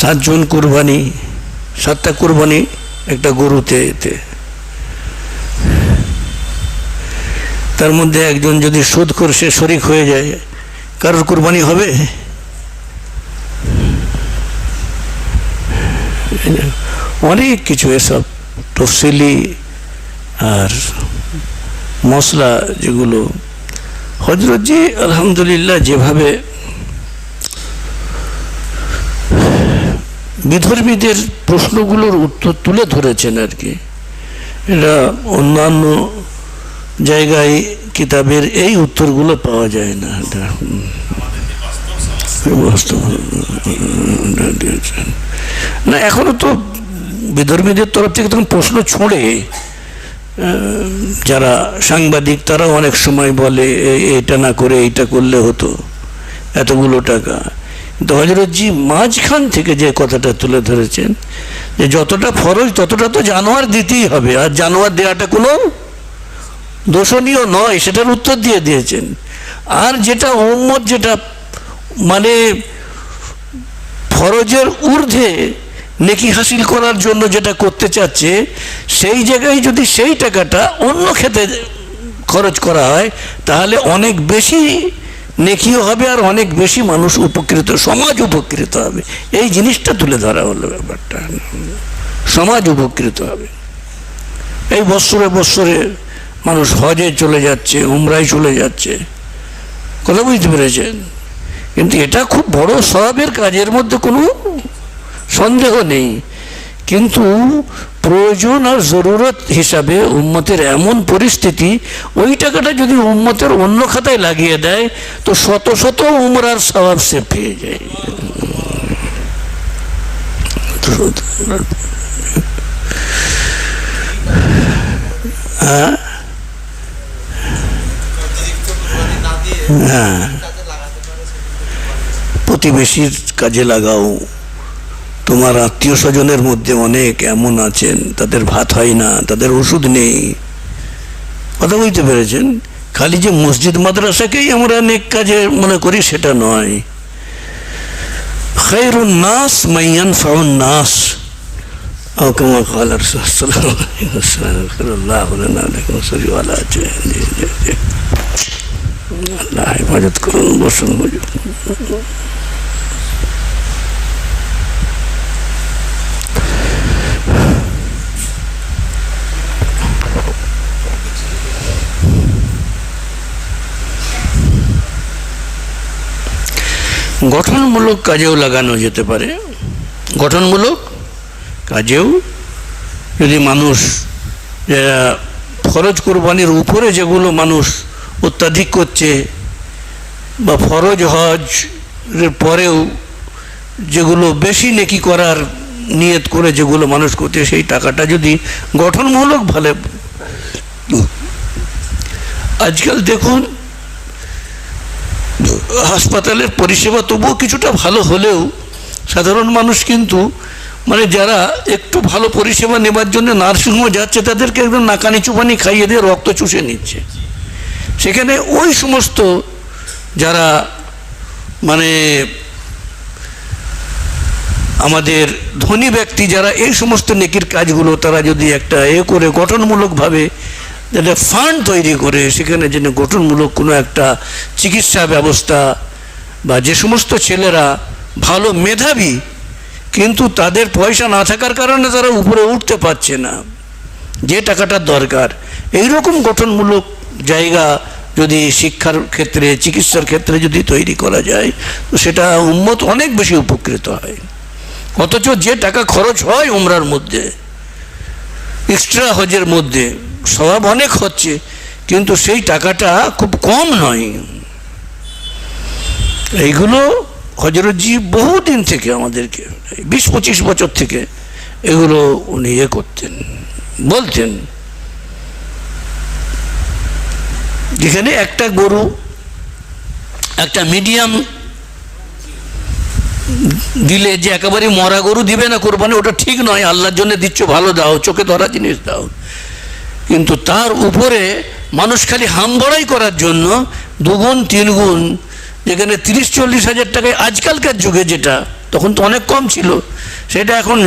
সাতজন কুরবানি, সাতটা কুরবানি, একটা গরুতে এতে। তার মধ্যে একজন যদি শোধ করে সে শরিক হয়ে যায়, কারোর কুরবানি হবে? অনেক কিছু এসব, তফসিলি আর মশলা যেগুলো। হজরতজি আলহামদুলিল্লাহ, যেভাবে বিধর্মীদের প্রশ্নগুলোর উত্তর তুলে ধরেছেন আর কি। এটা অন্যান্য জায়গায় কিতাবের এই উত্তরগুলো পাওয়া যায় না। এটা। না এখনও তো বিধর্মীদের তরফ থেকে তখন প্রশ্ন ছড়ে যারা সাংবাদিক, তারাও অনেক সময় বলে, "এ- এটা না করে এইটা করলে হতো, এতগুলো টাকা। কিন্তু মাঝখান থেকে যে কথাটা তুলে ধরেছেন, যে যতটা ফরজ ততটা তো জানোয়ার দিতেই হবে, আর জানোয়ার দেওয়াটা কোনো দোষণীয় নয়, সেটার উত্তর দিয়ে দিয়েছেন। আর যেটা উম্মত যেটা মানে ফরজের ঊর্ধ্বে নেকি হাসিল করার জন্য যেটা করতে চাচ্ছে, সেই জায়গায় যদি সেই টাকাটা অন্য খেতে খরচ করা হয়, তাহলে অনেক বেশি নেকিও হবে আর অনেক বেশি মানুষ উপকৃত, সমাজ উপকৃত হবে। এই জিনিসটা তুলে ধরা হলো ব্যাপারটা। সমাজ উপকৃত হবে। এই বৎসরে বৎসরে মানুষ হজে চলে যাচ্ছে, উমরায় চলে যাচ্ছে। কথা বুঝতে পেরেছেন? কিন্তু এটা খুব বড় সবের কাজের মধ্যে কোনো সন্দেহ নেই। কিন্তু প্রয়োজন আর জরুরত হিসাবে উম্মতের এমন পরিস্থিতি, ওই টাকাটা যদি উম্মতের অন্য খাতায় লাগিয়ে দেয়, তো শত শত উমরার স্বভাব সে পেয়ে যায়। হ্যাঁ? হ্যাঁ। প্রতিবেশীর কাজে লাগাও। তোমার আত্মীয় স্বজনের মধ্যে অনেক এমন আছেন, তাদের ভাত হয় না, তাদের ওষুধ নেই। কথা বুঝতে পেরেছেন? খালি যে মসজিদ মাদ্রাসাকেই আমরা অনেক কাজে মনে করি সেটা নয়। নাস, মাইয়ান নাস। আছে আল্লাহ হেফাজত করুন বসুন। গঠনমূলক কাজেও লাগানো যেতে পারে। গঠনমূলক কাজেও যদি মানুষ ফরজ কোরবানির উপরে যেগুলো মানুষ অত্যাধিক করছে বা ফরজ হজ পরেও যেগুলো বেশি নেকি করার নিয়ত করে যেগুলো মানুষ করছে, সেই টাকাটা যদি গঠনমূলক ভালো আজকাল দেখুন হাসপাতালের পরিষেবা তবুও কিছুটা ভালো হলেও সাধারণ মানুষ কিন্তু মানে যারা একটু ভালো পরিষেবা নেবার জন্য নার্সিংহোমে যাচ্ছে, তাদেরকে একদম নাকানি চুপানি খাইয়ে দিয়ে রক্ত চুষে নিচ্ছে। সেখানে ওই সমস্ত যারা মানে আমাদের ধনী ব্যক্তি যারা এই সমস্ত নেকির কাজগুলো, তারা যদি একটা এ করে গঠনমূলকভাবে একটা ফান্ড তৈরি করে সেখানে যেন গঠনমূলক কোনো একটা চিকিৎসা ব্যবস্থা বা যে সমস্ত ছেলেরা ভালো মেধাবী, কিন্তু তাদের পয়সা না থাকার কারণে তারা উপরে উঠতে পারছে না। যে টাকাটার দরকার। এই রকম গঠনমূলক জায়গা যদি শিক্ষার ক্ষেত্রে, চিকিৎসার ক্ষেত্রে যদি তৈরি করা যায়, তো সেটা উন্মত অনেক বেশি উপকৃত হয়। অথচ যে টাকা খরচ হয় উমরার মধ্যে এক্সট্রা হজের মধ্যে স্বভাব অনেক হচ্ছে, কিন্তু সেই টাকাটা খুব কম নয়। এইগুলো হজরতজি বহুদিন থেকে আমাদেরকে, বিশ পঁচিশ বছর থেকে এগুলো উনি ইয়ে করতেন, বলতেন। যেখানে একটা গরু, একটা মিডিয়াম দিলে যে একেবারে মরা গরু দিবে না কোরবানি, ওটা ঠিক নয়, আল্লাহর জন্য দিচ্ছ, ভালো দাও, চোখে ধরা জিনিস দাও। কিন্তু তার উপরে মানুষ খালি হামবড়াই করার জন্য দুগুণ, তিনগুণ, যেখানে তিরিশ, চল্লিশ হাজার টাকায় আজকালকার যুগে যেটা, তখন তো অনেক কম ছিল, সেটা এখন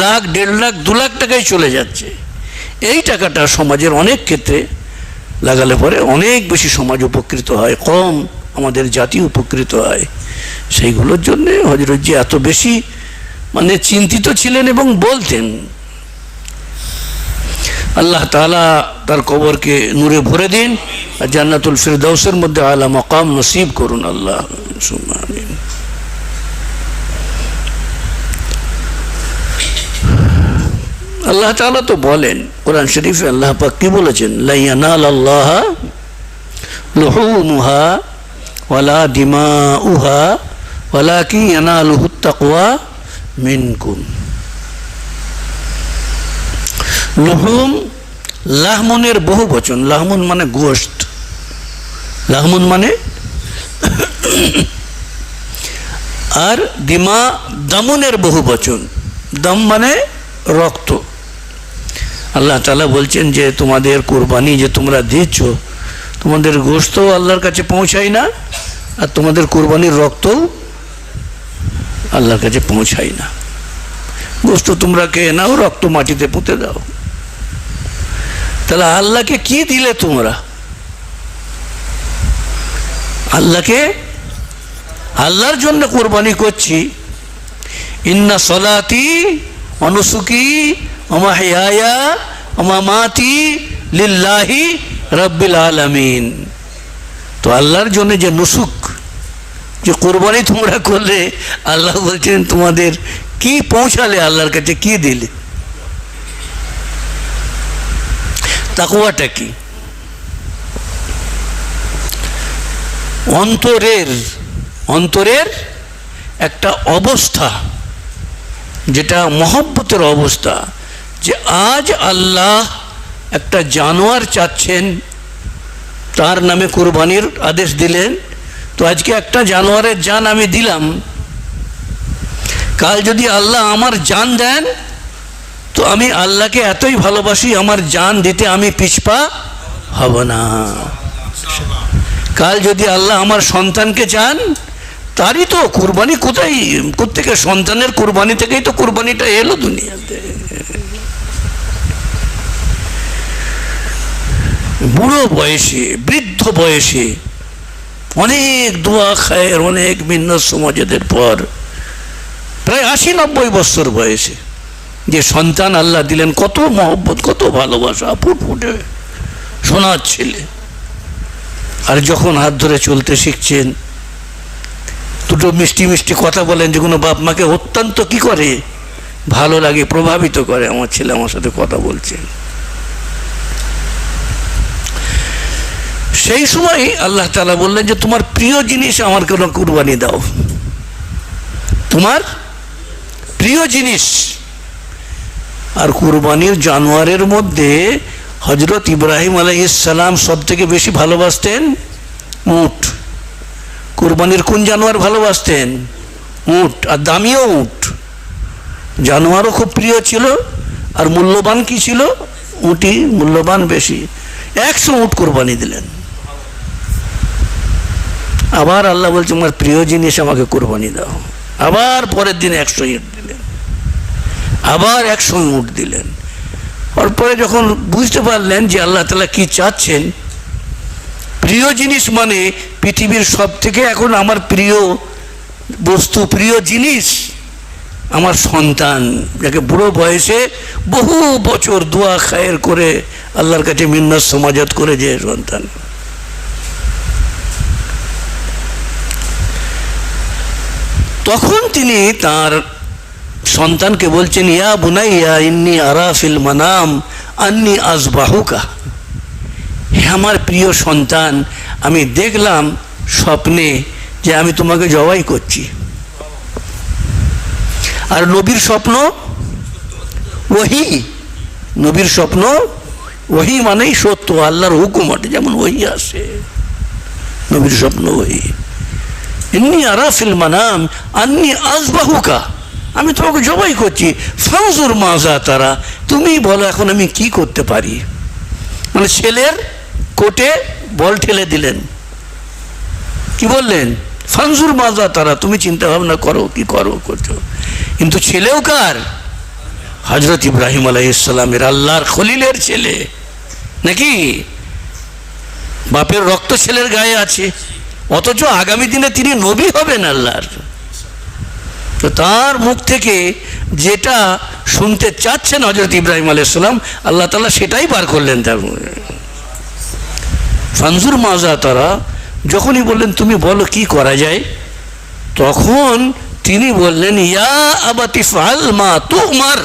লাখ, দেড় লাখ, দু লাখ টাকায় চলে যাচ্ছে। এই টাকাটা সমাজের অনেক ক্ষেত্রে লাগালে পরে অনেক বেশি সমাজ উপকৃত হয়, কম আমাদের জাতি উপকৃত হয়। সেইগুলোর জন্যে হজরতজি এত বেশি মানে চিন্তিত ছিলেন এবং বলতেন। আল্লাহ তাআলা তার কবরকে নূরে ভরে দিন আর জান্নাতুল ফিরদাউসের মধ্যে আলা মকাম নসিব করুন আল্লাহ। আল্লাহ তাআলা তো বলেন, কোরআন শরীফে আল্লাহ পাক কি বলেছেন? লাইয়ানাল আল্লাহ লুহুমুহা ওয়ালা দিমাউহা ওয়ালাকি ইয়ানালুহু তাকওয়া মিনকুম। লুহুম লাহমুনের বহু বচন। লাহমুন মানে গোশত। লাহমুন মানে আর দিমা দমনের বহু বচন। দম মানে রক্ত। আল্লাহ তালা বলছেন যে, তোমাদের কোরবানি যে তোমরা দিচ্ছ তোমাদের গোশতও আল্লাহর কাছে পৌঁছায় না, আর তোমাদের কোরবানির রক্তও আল্লাহর কাছে পৌঁছায় না। গোস্ত তোমরা খেয়ে নাও, রক্ত মাটিতে পুঁতে দাও। তাহলে আল্লাহকে কি দিলে তোমরা? আল্লাহকে আল্লাহর জন্য কোরবানি করছি। ইন্না সলাতি অনুসুকি অমাহিয়া অমামাতি লিল্লাহি রব্বিল আলামিন। তো আল্লাহর জন্য যে নুসুক, যে কোরবানি তোমরা করলে, আল্লাহ বলছেন তোমাদের কি পৌঁছালে আল্লাহর কাছে, কি দিলে? তাকুয়াটা কি? অন্তরের অন্তরের একটা অবস্থা, যেটা মহব্বতের অবস্থা, যে আজ আল্লাহ একটা জানোয়ার চাচ্ছেন, তার নামে কুরবানির আদেশ দিলেন, তো আজকে একটা জানোয়ারের জান আমি দিলাম। কাল যদি আল্লাহ আমার জান দেন তো আমি আল্লাহকে এতই ভালোবাসি, আমার জান দিতে আমি পিছপা হব না। কাল যদি আল্লাহ আমার সন্তানকে চান, তারই তো কোরবানি কোথায় কোথেকে সন্তানের কোরবানি থেকেই তো কোরবানিটা এলো দুনিয়াতে। বুড়ো বয়সে, বৃদ্ধ বয়সে, অনেক দোয়া খায়ের, অনেক ভিন্ন সমাজেদের পর, প্রায় আশি নব্বই বছর বয়সে যে সন্তান আল্লাহ দিলেন, কত মহব্বত, কত ভালোবাসা, ফুটফুটে সোনার ছেলে আর যখন হাত ধরে চলতে শিখছেন, দুটো মিষ্টি মিষ্টি কথা বলেন, যে কোনো বাপ মাকে অত্যন্ত কি করে? ভালো লাগে, প্রভাবিত করে, আমার ছেলে আমার সাথে কথা বলছেন সেই সময় আল্লাহ তালা বললেন যে, তোমার প্রিয় জিনিস আমার কোনো কুরবানি দাও। তোমার প্রিয় জিনিস আর কুরবানির জানোয়ারের মধ্যে হজরত ইব্রাহিম আলাইসালাম সব থেকে বেশি ভালোবাসতেন? উট। কুরবানির কোন জানোয়ার ভালোবাসতেন? উট। আর দামিও উট। জানোয়ারও খুব প্রিয় ছিল। আর মূল্যবান কি ছিল? উটি মূল্যবান বেশি। একশো উট কোরবানি দিলেন। আবার আল্লাহ বলছে আমার প্রিয় জিনিস আমাকে কোরবানি দাও। আবার পরের দিন একশো ইট। আবার একসঙ্গে উট দিলেন। পরে যখন বুঝতে পারলেন যে আল্লাহ তালা কি চাচ্ছেন, প্রিয় জিনিস মানে পৃথিবীর সব থেকে এখন আমার প্রিয় বস্তু, প্রিয় জিনিস আমার সন্তান, যাকে বুড়ো বয়সে বহু বছর দোয়া খায়ের করে আল্লাহর কাছে মিন্নাস সমাজত করে যে সন্তান। তখন তিনি তার সন্তানকে বলছেন, ইয়া বুনাইয়া, ইন্নি আরাফিল মানাম, আন্নি আজবাহুকা। হে আমার প্রিয় সন্তান, আমি দেখলাম স্বপ্নে যে আমি তোমাকে জবাই করছি। আর নবীর স্বপ্ন ওহি। নবীর স্বপ্ন ওহি মানেই সত্য, আল্লাহর হুকুম আটে, যেমন ওহি আসে। নবীর স্বপ্ন ওহি। এমনি আরাফিল মানাম, আন্নি আজবাহুকা। আমি তোমাকে জবাই করছি। ফাউজুর মাজা তারা, তুমি বলো এখন আমি কি করতে পারি? মানে ছেলের কোটে বল ঠেলে দিলেন। কি বললেন? ফানজুর মাজা তারা, তুমি চিন্তা ভাবনা করো, কি করো, করছ। কিন্তু ছেলেও কার? হজরত ইব্রাহিম আলাইসালামের আল্লাহর খলিলের ছেলে। নাকি? বাপের রক্ত ছেলের গায়ে আছে। অথচ আগামী দিনে তিনি নবী হবেন আল্লাহর। তো তার মুখ থেকে যেটা শুনতে চাচ্ছেন হজরত ইব্রাহিম আলাইসালাম আল্লাহ তালা সেটাই বার করলেন তার। ফানজুর মাজা তারা, যখনই বললেন, তুমি বলো কি করা যায়? তখন তিনি বললেন, ইয়া আবাতি ফাল মা তুমার।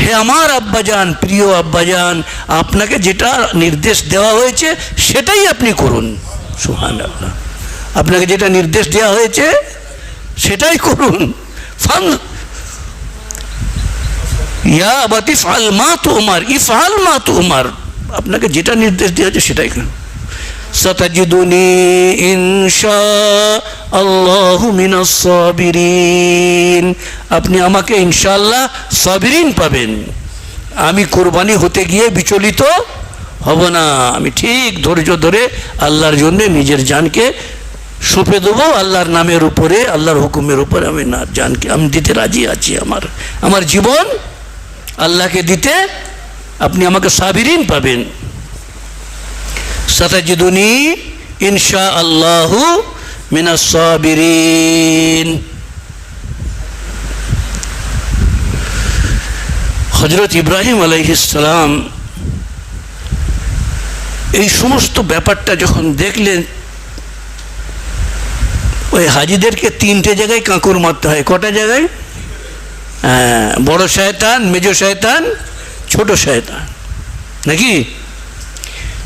হে আমার আব্বাজান, প্রিয় আব্বাজান, আপনাকে যেটা নির্দেশ দেওয়া হয়েছে, সেটাই আপনি করুন। সুহান আপনাকে যেটা নির্দেশ দেওয়া হয়েছে সেটাই করুন। ফান ইয়া আবাতি ফাল মা তুমার ইফাল মা তুমার। আপনাকে যেটা নির্দেশ দেওয়া হয়েছে সেটাই করুন। সতাজিদুনি ইনশা আল্লাহু মিনাস সাবিরিন। আপনি আমাকে ইনশাআল্লাহ সাবিরিন পাবেন। আমি কোরবানি হতে গিয়ে বিচলিত হব না। আমি ঠিক ধৈর্য ধরে আল্লাহর জন্য নিজের জানকে সঁপে দেবো, আল্লাহর নামের উপরে, আল্লাহর হুকুমের উপরে আমি না জানকে আমি দিতে রাজি আছি আমার। আমার জীবন আল্লাহকে দিতে আপনি আমাকে সাবিরিন পাবেন। সাতাজিদুনি ইনশা আল্লাহু মিনা সাবিরিন। হজরত ইব্রাহিম আলাইহিসসালাম এই সমস্ত ব্যাপারটা যখন দেখলেন ওই হাজিদেরকে তিনটে জায়গায় কাঁকুর মারতে হয়। কটা জায়গায়? হ্যাঁ বড় শয়তান, মেজ শয়তান, ছোট শয়তান। নাকি?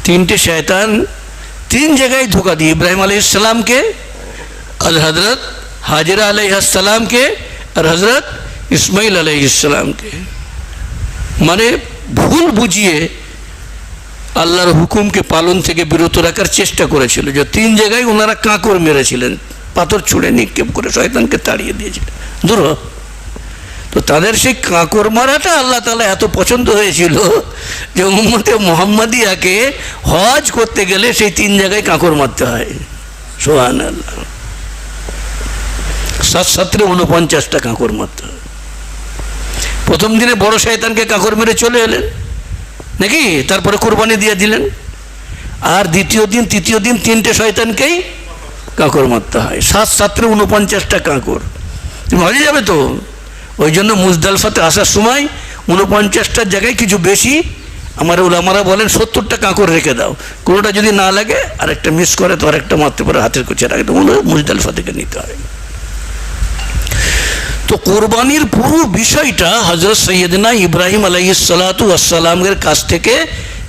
তিনটে শয়তান তিন জায়গায় ধোকা দিয়ে ইব্রাহিম আলাই ইসলামকে আর হজরত হাজিরা আলাই আসসালামকে আর হজরত ইসমাইল আলাই ইসলামকে মানে ভুল বুঝিয়ে আল্লাহর হুকুমকে পালন থেকে বিরত রাখার চেষ্টা করেছিল। যে তিন জায়গায় ওনারা কাঁকর মেরেছিলেন। পাথর ছুঁড়ে নিক্ষেপ করে শয়তানকে তাড়িয়ে দিয়েছিলেন দূর তো তাদের সেই কাঁকর মারাটা আল্লাহ তালা এত পছন্দ হয়েছিল যে উম্মতে মোহাম্মদিয়াকে হজ করতে গেলে সেই তিন জায়গায় কাঁকর মারতে হয়। সোহান আল্লাহ সাত সাতরে উনপঞ্চাশটা কাঁকর মারতে হয়। প্রথম দিনে বড় শয়তানকে কাঁকর মেরে চলে এলেন। নাকি? তারপরে কোরবানি দিয়ে দিলেন। আর দ্বিতীয় দিন, তৃতীয় দিন তিনটে শয়তানকেই কাঁকর মারতে হয়। সাত সাতরে উনপঞ্চাশটা কাঁকর। তুমি হজে যাবে তো? ওই জন্য মুজদালফাতে আসার সময় উনপঞ্চাশটার জায়গায় কিছু বেশি আমার ওলামারা বলেন সত্তরটা কাঁকর রেখে দাও। কোনোটা যদি না লাগে, আরেকটা মিস করে, তো আরেকটা মারতে পারে, হাতের কুচে রাখে তো মুজদালফা থেকে নিতে হয়। তো কোরবানির পুরো বিষয়টা হজরত সৈয়দনা ইব্রাহিম আলাইসালাতু আসসালামের কাছ থেকে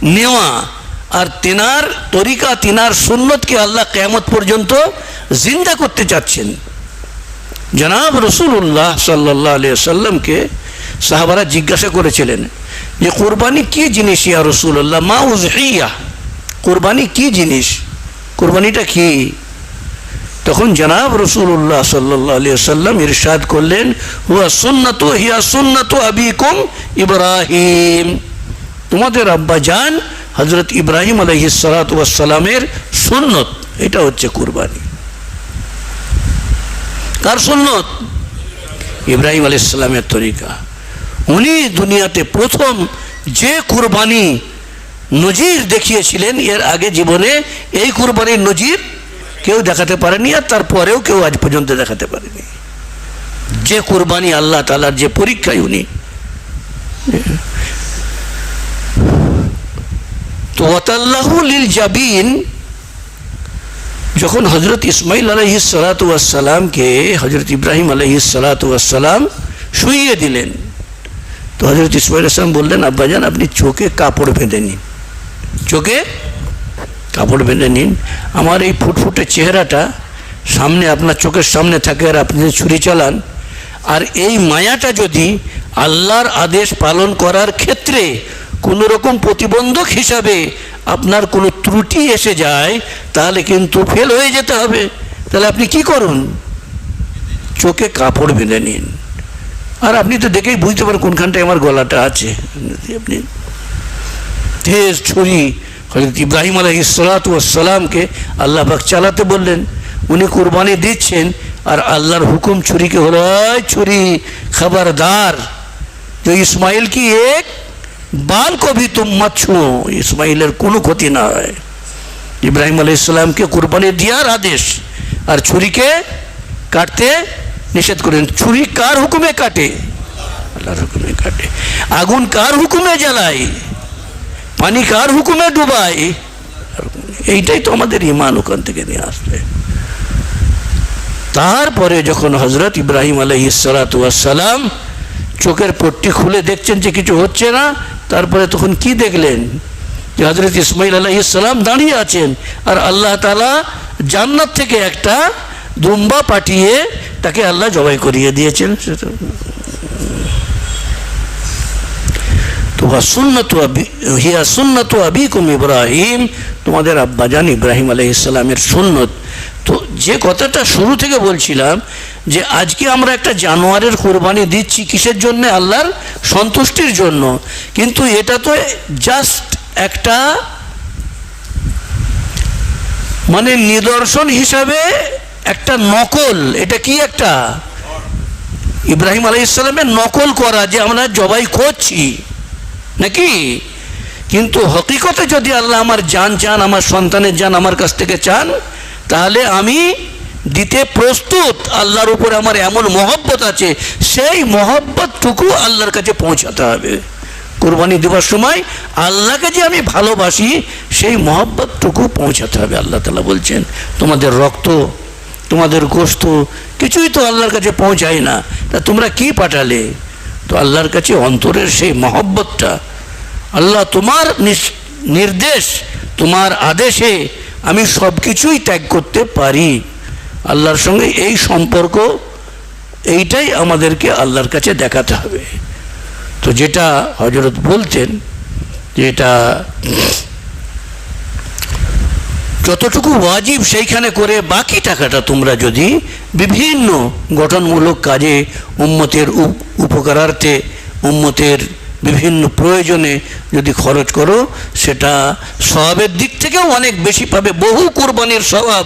নেওয়া আর তেনার তরিকা, তিনার সুন্নতকে আল্লাহ কেয়ামত পর্যন্ত জিন্দা করতে চাচ্ছেন। জনাব রসুল্লাহ সাল্লাহ সাল্লামকে সাহাবারা জিজ্ঞাসা করেছিলেন যে, কোরবানি কি জিনিস ইয়া রসুল্লাহ মা উজহিয়া কোরবানি কি জিনিস? কোরবানিটা কি? তখন জনাব রসুল্লাহ সাল্লাহ সাল্লাম ইরশাদ করলেন, হুয়া সুন্নত, হিয়া সুন্নত আবিকুম ইব্রাহিম। তোমাদের আব্বা জান হজরত ইব্রাহিম আলহি সালাতামের সুন্নত, এটা হচ্ছে কুরবানি। কার সুন্নত? ইব্রাহিম আলি ইসলামের তরিকা। উনি দুনিয়াতে প্রথম যে কুরবানি নজির দেখিয়েছিলেন, এর আগে জীবনে এই কুরবানির নজির কেউ দেখাতে পারেনি আর তারপরেও কেউ আজ পর্যন্ত দেখাতে পারেনি। যে কুরবানি আল্লাহ তালার যে পরীক্ষায় উনি জাবিন যখন হজরত ইসমাইল আলহি সালাতামকে হজরত ইব্রাহিম আলহি সালাতাম শুইয়ে দিলেন, তো হজরত ইসমাইল আসলাম বললেন আব্বাজান আপনি চোখে কাপড় বেঁধে নিন। চোখে কাপড় বেঁধে নিন? আমার এই ফুটফুটে চেহারাটা সামনে, আপনার চোখের সামনে থাকে আর আপনি ছুরি চালান, আর এই মায়াটা যদি আল্লাহর আদেশ পালন করার ক্ষেত্রে কোনো রকম প্রতিবন্ধক হিসাবে আপনার কোনো ত্রুটি এসে যায়, তাহলে কিন্তু ফেল হয়ে যেতে হবে। তাহলে আপনি কি করুন? চোখে কাপড় বেঁধে নিন। আর আপনি তো দেখেই বুঝতে পারেন কোনখানটায় আমার গলাটা আছে। আপনি তেজ ছুরি হজরত ইব্রাহিম আলহি সালাতামকে আল্লাহ পাক চালাতে বললেন, উনি কুরবানি দিচ্ছেন, আর আল্লাহর হুকুম ছুরিকে হলো "এই ছুরি, খবরদার। তো ইসমাইল কি এক? বাল কবি তুম মত ছুঁয়ো, ইসমাইলের কোনো ক্ষতি না ইব্রাহিম আলাই ইসলামকে কুরবানি দেওয়ার আদেশ আর ছুরিকে কাটতে নিষেধ করেন। ছুরি কার হুকুমে কাটে? আল্লাহর হুকুমে কাটে। আগুন কার হুকুমে জ্বালায়? পানি কার হুকুমে ডুবায়? এইটাই তো আমাদের ইমান ওখান থেকে নিয়ে আসবে। তারপরে যখন হজরত ইব্রাহিম আলহিসালাম চোখের পট্টি খুলে দেখছেন যে কিছু হচ্ছে না তারপরে তখন কি দেখলেন? যে হজরত ইসমাইল আলাইসালাম দাঁড়িয়ে আছেন আর আল্লাহ তালা জান্নাত থেকে একটা দুম্বা পাঠিয়ে তাকে আল্লাহ জবাই করিয়ে দিয়েছেন। হিয়া ইব্রাহিম, তোমাদের আব্বাজান ইব্রাহিম আলহ ইসলামের সুন্নত। তো যে কথাটা শুরু থেকে বলছিলাম যে আজকে আমরা একটা জানোয়ারের কোরবানি দিচ্ছি কিসের জন্য? আল্লাহর সন্তুষ্টির জন্য। কিন্তু এটা তো জাস্ট একটা মানে নিদর্শন হিসাবে একটা নকল। এটা কি একটা? ইব্রাহিম আলাই ইসলামের নকল করা যে আমরা জবাই করছি। নাকি? কিন্তু হকিকতে যদি আল্লাহ আমার জান চান, আমার সন্তানের জান আমার কাছ থেকে চান, তাহলে আমি দিতে প্রস্তুত আল্লাহর উপরে আমার এমন মহব্বত আছে, সেই মহব্বতটুকু আল্লাহর কাছে পৌঁছাতে হবে। কোরবানি দেওয়ার সময় আল্লাহকে যে আমি ভালোবাসি, সেই মহব্বতটুকু পৌঁছাতে হবে, আল্লাহ তালা বলছেন, তোমাদের রক্ত, তোমাদের গোস্ত কিছুই তো আল্লাহর কাছে পৌঁছায় না। তা তোমরা কি পাঠালে? তো আল্লাহর কাছে অন্তরের সেই মহব্বতটা, আল্লাহ তোমার নির্দেশ, তোমার আদেশে আমি সব কিছুই ত্যাগ করতে পারি। আল্লাহর সঙ্গে এই সম্পর্ক, এইটাই আমাদেরকে আল্লাহর কাছে দেখাতে হবে। তো যেটা হজরত বলতেন যেটা যতটুকু ওয়াজিব সেইখানে করে বাকি টাকাটা তোমরা যদি বিভিন্ন গঠনমূলক কাজে উম্মতের উপ- উপকারার্থে, উম্মতের বিভিন্ন প্রয়োজনে যদি খরচ করো, সেটা স্বভাবের দিক থেকেও অনেক বেশি পাবে। বহু কোরবানির স্বভাব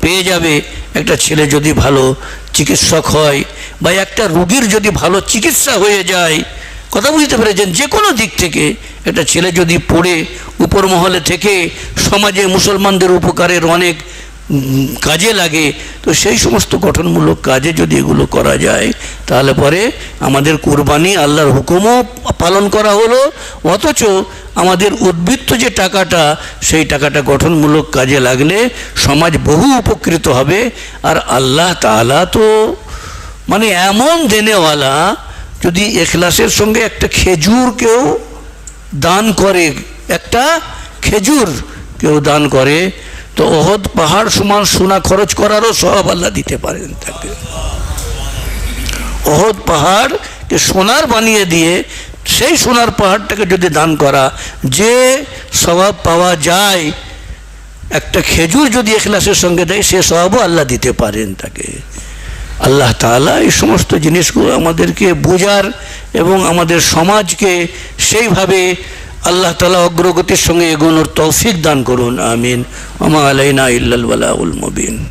পেয়ে যাবে একটা ছেলে যদি ভালো চিকিৎসক হয় বা একটা রুগীর যদি ভালো চিকিৎসা হয়ে যায়, কথা বুঝতে পেরেছেন? যে কোনো দিক থেকে একটা ছেলে যদি পড়ে উপর মহলে থেকে সমাজে মুসলমানদের উপকারের অনেক কাজে লাগে, তো সেই সমস্ত গঠনমূলক কাজে যদি এগুলো করা যায়, তাহলে পরে আমাদের কোরবানি আল্লাহর হুকুমও পালন করা হলো, অথচ আমাদের উদ্বৃত্ত যে টাকাটা, সেই টাকাটা গঠনমূলক কাজে লাগলে সমাজ বহু উপকৃত হবে। আর আল্লাহ তাআলা তো মানে এমন দেনেওয়ালা, যদি এখলাসের সঙ্গে একটা খেজুর কেউ দান করে, একটা খেজুর কেউ দান করে তো অহদ পাহাড় সমান সোনা খরচ করারও সব আল্লাহ দিতে পারেন তাকে। অহদ পাহাড়কে সোনার বানিয়ে দিয়ে সেই সোনার পাহাড়টাকে যদি দান করা, যে স্বভাব পাওয়া যায়, একটা খেজুর যদি এখলাসের সঙ্গে দেয়, সে স্বভাবও আল্লাহ দিতে পারেন তাকে। আল্লাহ তাআলা এই সমস্ত জিনিসগুলো আমাদেরকে বোঝার এবং আমাদের সমাজকে সেইভাবে আল্লাহ তালা অগ্রগতির সঙ্গে এগোনোর তৌফিক দান করুন আমিন। আমা আলাইনা ইল্লাল বালাউল মুবিন।